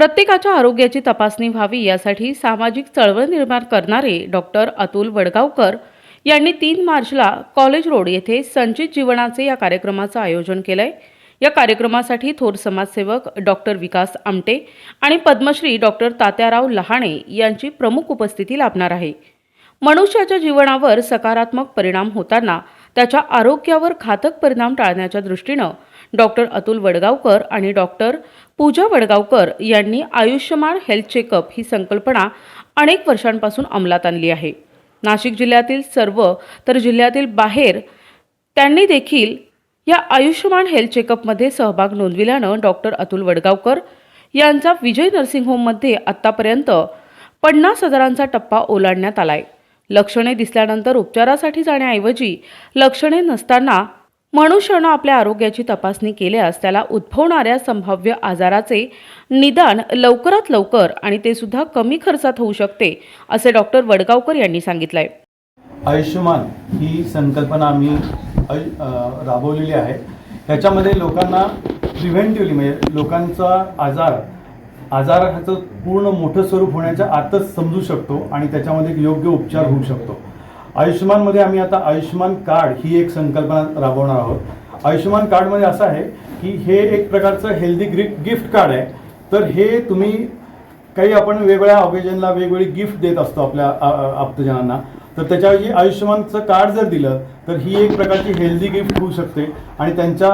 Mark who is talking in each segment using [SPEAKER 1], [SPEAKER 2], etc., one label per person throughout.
[SPEAKER 1] प्रत्येकाच्या आरोग्याची तपासणी व्हावी यासाठी सामाजिक चळवळ निर्माण करणारे डॉक्टर अतुल वडगावकर यांनी तीन मार्चला कॉलेज रोड येथे संचित जीवनाचे या कार्यक्रमाचं आयोजन केलं आहे या कार्यक्रमासाठी थोर समाजसेवक डॉक्टर विकास आमटे आणि पद्मश्री डॉक्टर तात्याराव लहाणे यांची प्रमुख उपस्थिती लाभणार आहे. मनुष्याच्या जीवनावर सकारात्मक परिणाम होताना त्याच्या आरोग्यावर घातक परिणाम टाळण्याच्या दृष्टीनं डॉक्टर अतुल वडगावकर आणि डॉक्टर पूजा वडगावकर यांनी आयुष्यमान हेल्थ चेकअप ही संकल्पना अनेक वर्षांपासून अंमलात आणली आहे. नाशिक जिल्ह्यातील सर्व तर जिल्ह्यातील बाहेर त्यांनी देखील या आयुष्यमान हेल्थ चेकअपमध्ये सहभाग नोंदविल्यानं डॉक्टर अतुल वडगावकर यांचा विजय नर्सिंग होममध्ये आत्तापर्यंत पन्नास हजारांचा टप्पा ओलांडण्यात आला आहे लक्षणे दिसल्यानंतर उपचारासाठी जाण्याऐवजी लक्षणे नसताना मनुष्यानं आपल्या आरोग्याची तपासणी केल्यास त्याला उद्भवणाऱ्या संभाव्य आजाराचे निदान लवकरात लवकर आणि ते सुद्धा कमी खर्चात होऊ शकते असे डॉक्टर वडगावकर यांनी सांगितलंय.
[SPEAKER 2] आयुष्यमान ही संकल्पना आम्ही राबवलेली आहे. त्याच्यामध्ये लोकांना प्रिव्हेंटिव्हली म्हणजे लोकांचा आजार आजाराचं पूर्ण मोठं स्वरूप होण्याच्या आतच समजू शकतो आणि त्याच्यामध्ये एक योग्य उपचार होऊ शकतो. आयुष्यमानमध्ये आम्ही आता आयुष्यमान कार्ड ही एक संकल्पना राबवणार आहोत. आयुष्यमान कार्डमध्ये असं आहे की हे एक प्रकारचं हेल्दी ग्रि गिफ्ट कार्ड आहे. तर हे तुम्ही काही आपण वेगवेगळ्या ऑकेजनला वेगवेगळी गिफ्ट देत असतो आपल्या आ- आप्तजनांना. तर त्याच्याऐवजी आयुष्यमानचं कार्ड जर दिलं तर ही एक प्रकारची हेल्दी गिफ्ट होऊ शकते आणि त्यांच्या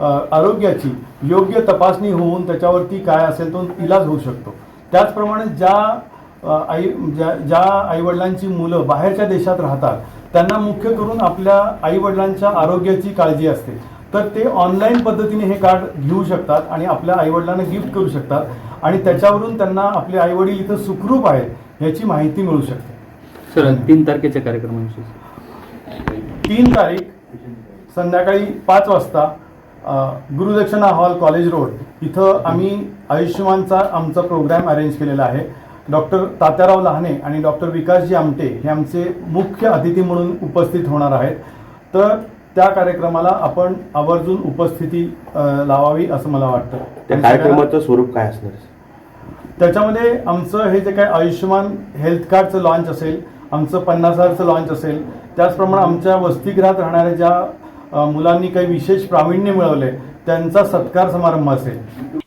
[SPEAKER 2] आरोग्याची योग्य तपासणी होऊन त्याच्यावरती काय असेल तो इलाज होऊ शकतो. त्याचप्रमाणे ज्या आई ज्या ज्या आईवडिलांची मुलं बाहेरच्या देशात राहतात त्यांना मुख्य करून आपल्या आईवडिलांच्या आरोग्याची काळजी असते. तर ते ऑनलाईन पद्धतीने हे कार्ड घेऊ शकतात आणि आपल्या आईवडिलांना गिफ्ट करू शकतात आणि त्याच्यावरून त्यांना आपले आईवडील इथं सुखरूप आहेत याची माहिती मिळू शकते.
[SPEAKER 3] सर तीन तारखेच्या कार्यक्रमाविषयी?
[SPEAKER 2] तीन तारीख संध्याकाळी पाच वाजता गुरुदक्षिणा हॉल कॉलेज रोड इथं आम्ही आयुष्यमानचा आमचा प्रोग्राम अरेंज केलेला आहे. डॉक्टर तात्याराव लहाने आणि डॉक्टर विकासजी आमटे हे आमचे मुख्य अतिथी म्हणून उपस्थित होणार आहेत. तर त्या कार्यक्रमाला आपण आवर्जून उपस्थिती लावावी असं मला वाटतं.
[SPEAKER 4] त्या कार्यक्रमाचं स्वरूप काय असणार?
[SPEAKER 2] त्याच्यामध्ये आमचं हे जे काय आयुष्यमान हेल्थ कार्डचं लॉन्च असेल आमचं पन्नास हजारचं लॉन्च असेल त्याचप्रमाणे आमच्या वसतिगृहात राहणाऱ्या ज्या मुलांनी काही विशेष प्रावीण्य मिळवले त्यांचा सत्कार समारंभ असेल.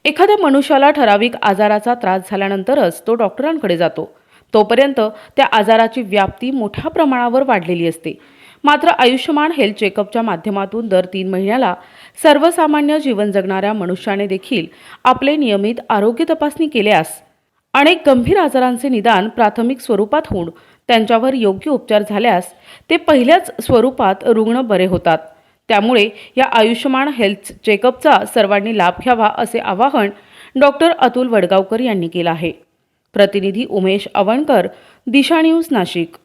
[SPEAKER 1] एखाद्या मनुष्याला ठराविक आजाराचा त्रास झाल्यानंतरच तो डॉक्टरांकडे जातो. तोपर्यंत त्या आजाराची व्याप्ती मोठ्या प्रमाणावर वाढलेली असते. मात्र आयुष्यमान हेल्थ चेकअपच्या माध्यमातून दर तीन महिन्याला सर्वसामान्य जीवन जगणाऱ्या मनुष्याने देखील आपले नियमित आरोग्य तपासणी केल्यास अनेक गंभीर आजारांचे निदान प्राथमिक स्वरूपात होऊन त्यांच्यावर योग्य उपचार झाल्यास ते पहिल्याच स्वरूपात रुग्ण बरे होतात. त्यामुळे या आयुष्यमान हेल्थ चेकअपचा सर्वांनी लाभ घ्यावा असे आवाहन डॉक्टर अतुल वडगावकर यांनी केलं आहे. प्रतिनिधी उमेश अवणकर दिशा न्यूज नाशिक.